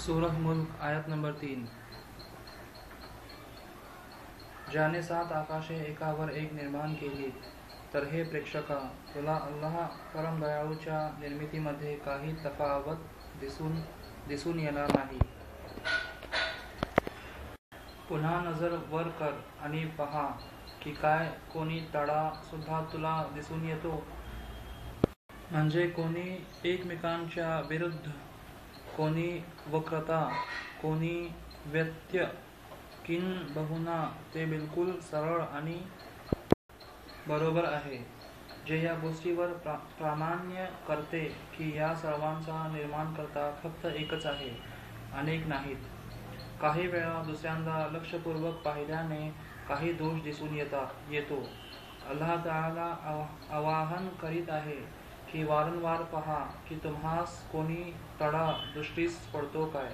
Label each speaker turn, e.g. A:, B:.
A: सूरह मुल्क आयत नंबर तीन। ज्याने सात आकाशे एकावर एक निर्माण केली तर हे प्रेक्षका तुला अल्लाह परम निर्मितीमध्ये काही तफावत दिसून दिसून येणार नाही। पुन्हा नजर वर कर आणि पहा की काय कोणी तडा सुद्धा तुला दिसून येतो। म्हणजे कोणी एकमेकांच्या विरुद्ध कोणी वक्रता कोणी व्यत्य किन बहुना ते बिलकुल सरळ आणि बरोबर आहे. जे या गोष्टीवर प्रा प्रामाण्य करते की या सर्वांचा निर्माण करता फक्त एकच आहे अनेक नाहीत. काही वेळा दुसऱ्यांदा लक्षपूर्वक पाहिल्याने काही दोष दिसून येता येतो. अल्लाह ताला आवाहन करीत आहे की वारंवार पहा की तुम्हास कोणी तडा दृष्टीस पडतो काय?